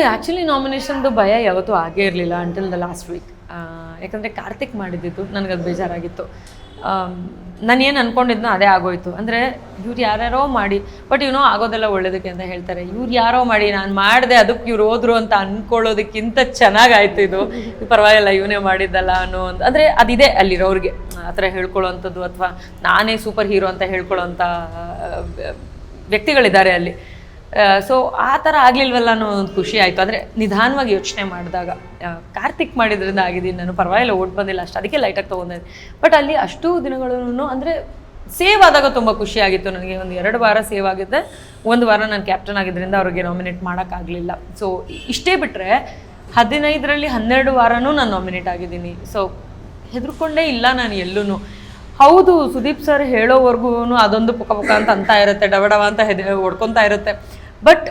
ನನಗೆ ಆ್ಯಕ್ಚುಲಿ ನಾಮಿನೇಷನ್ದು ಭಯ ಯಾವತ್ತೂ ಆಗೇ ಇರಲಿಲ್ಲ ಅಂಟಿಲ್ ದ ಲಾಸ್ಟ್ ವೀಕ್ ಯಾಕಂದರೆ ಕಾರ್ತಿಕ್ ಮಾಡಿದ್ದಿತ್ತು ಅದು ಬೇಜಾರಾಗಿತ್ತು. ನಾನು ಏನು ಅಂದ್ಕೊಂಡಿದ್ನೋ ಅದೇ ಆಗೋಯ್ತು. ಅಂದರೆ ಇವ್ರು ಯಾರ್ಯಾರೋ ಮಾಡಿ ಬಟ್ ಇವನೋ ಆಗೋದೆಲ್ಲ ಒಳ್ಳೇದಕ್ಕೆ ಅಂತ ಹೇಳ್ತಾರೆ. ಇವ್ರು ಯಾರೋ ಮಾಡಿ, ನಾನು ಮಾಡಿದೆ ಅದಕ್ಕೆ ಇವ್ರು ಹೋದ್ರು ಅಂತ ಅಂದ್ಕೊಳ್ಳೋದಕ್ಕಿಂತ ಚೆನ್ನಾಗಾಯ್ತು ಇದು. ಪರವಾಗಿಲ್ಲ, ಇವನೇ ಮಾಡಿದ್ದಲ್ಲ ಅನ್ನೋ ಒಂದು. ಅಂದರೆ ಅದಿದೆ ಅಲ್ಲಿರೋರಿಗೆ. ಆ ಥರ ಹೇಳ್ಕೊಳ್ಳೋವಂಥದ್ದು ಅಥವಾ ನಾನೇ ಸೂಪರ್ ಹೀರೋ ಅಂತ ಹೇಳ್ಕೊಳ್ಳೋವಂಥ ವ್ಯಕ್ತಿಗಳಿದ್ದಾರೆ ಅಲ್ಲಿ. ಸೊ ಆ ಥರ ಆಗಲಿಲ್ವಲ್ಲ ಅನ್ನೋ ಒಂದು ಖುಷಿ ಆಯಿತು. ಅಂದರೆ ನಿಧಾನವಾಗಿ ಯೋಚನೆ ಮಾಡಿದಾಗ ಕಾರ್ತಿಕ್ ಮಾಡಿದ್ರಿಂದ ಆಗಿದ್ದೀನಿ ನಾನು. ಪರವಾಗಿಲ್ಲ, ಓಟ್ ಬಂದಿಲ್ಲ ಅಷ್ಟು. ಅದಕ್ಕೆ ಲೈಟಾಗಿ ತೊಗೊಂಡೆ. ಬಟ್ ಅಲ್ಲಿ ಅಷ್ಟು ದಿನಗಳನ್ನು ಅಂದರೆ ಸೇವ್ ಆದಾಗ ತುಂಬ ಖುಷಿ ಆಗಿತ್ತು ನನಗೆ. ಒಂದು ಎರಡು ವಾರ ಸೇವ್ ಆಗಿದ್ದೆ. ಒಂದು ವಾರ ನಾನು ಕ್ಯಾಪ್ಟನ್ ಆಗಿದ್ದರಿಂದ ಅವ್ರಿಗೆ ನಾಮಿನೇಟ್ ಮಾಡೋಕ್ಕಾಗಲಿಲ್ಲ. ಸೊ ಇಷ್ಟೇ ಬಿಟ್ಟರೆ ಹದಿನೈದರಲ್ಲಿ ಹನ್ನೆರಡು ವಾರನೂ ನಾನು ನಾಮಿನೇಟ್ ಆಗಿದ್ದೀನಿ. ಸೊ ಹೆದರ್ಕೊಂಡೇ ಇಲ್ಲ ನಾನು ಎಲ್ಲೂ ಹೌದು, ಸುದೀಪ್ ಸರ್ ಹೇಳೋವರೆಗೂ ಅದೊಂದು ಪುಕ ಪುಕ ಅಂತ ಅಂತ ಇರುತ್ತೆ ಡವಡವ ಅಂತ ಹೆದ ಹೊಡ್ಕೊತಾ ಇರುತ್ತೆ. ಬಟ್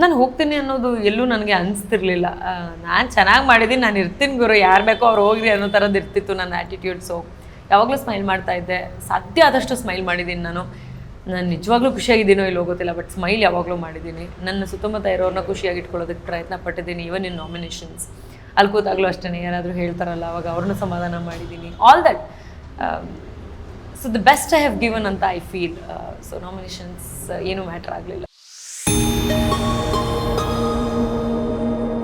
ನಾನು ಹೋಗ್ತೀನಿ ಅನ್ನೋದು ಎಲ್ಲೂ ನನಗೆ ಅನಿಸ್ತಿರ್ಲಿಲ್ಲ. ನಾನು ಚೆನ್ನಾಗಿ ಮಾಡಿದ್ದೀನಿ ನಾನು ಇರ್ತೀನಿ ಗುರು, ಯಾರು ಬೇಕೋ ಅವ್ರು ಹೋಗ್ರಿ ಅನ್ನೋ ಥರದ್ದು ಇರ್ತಿತ್ತು ನನ್ನ ಆ್ಯಟಿಟ್ಯೂಡ್ ಸೊ ಯಾವಾಗಲೂ ಸ್ಮೈಲ್ ಮಾಡ್ತಾ ಇದ್ದೆ. ಸಾಧ್ಯ ಆದಷ್ಟು ಸ್ಮೈಲ್ ಮಾಡಿದ್ದೀನಿ ನಾನು. ನಾನು ನಿಜವಾಗ್ಲೂ ಖುಷಿಯಾಗಿದ್ದೀನೋ ಇಲ್ಲಿ ಗೊತ್ತಿಲ್ಲ ಬಟ್ ಸ್ಮೈಲ್ ಯಾವಾಗಲೂ ಮಾಡಿದ್ದೀನಿ ನನ್ನ ಸುತ್ತಮುತ್ತ ಇರೋರನ್ನ ಖುಷಿಯಾಗಿ ಇಟ್ಕೊಳ್ಳೋದಕ್ಕೆ ಪ್ರಯತ್ನ ಪಟ್ಟಿದ್ದೀನಿ ಈವನ್ ಇನ್ ನಾಮಿನೇಷನ್ಸ್ ಅಲ್ಲಿ ಕೂತಾಗಲೂ ಅಷ್ಟೇ ಯಾರಾದರೂ ಹೇಳ್ತಾರಲ್ಲ, ಅವಾಗ ಅವ್ರನ್ನ ಸಮಾಧಾನ ಮಾಡಿದ್ದೀನಿ all that so the best I have given ಅಂತ ಐ ಫೀಲ್ ಸೊ ನಾಮಿನೇಷನ್ಸ್ ಏನು ಮ್ಯಾಟ್ರ್ ಆಗಲಿಲ್ಲ.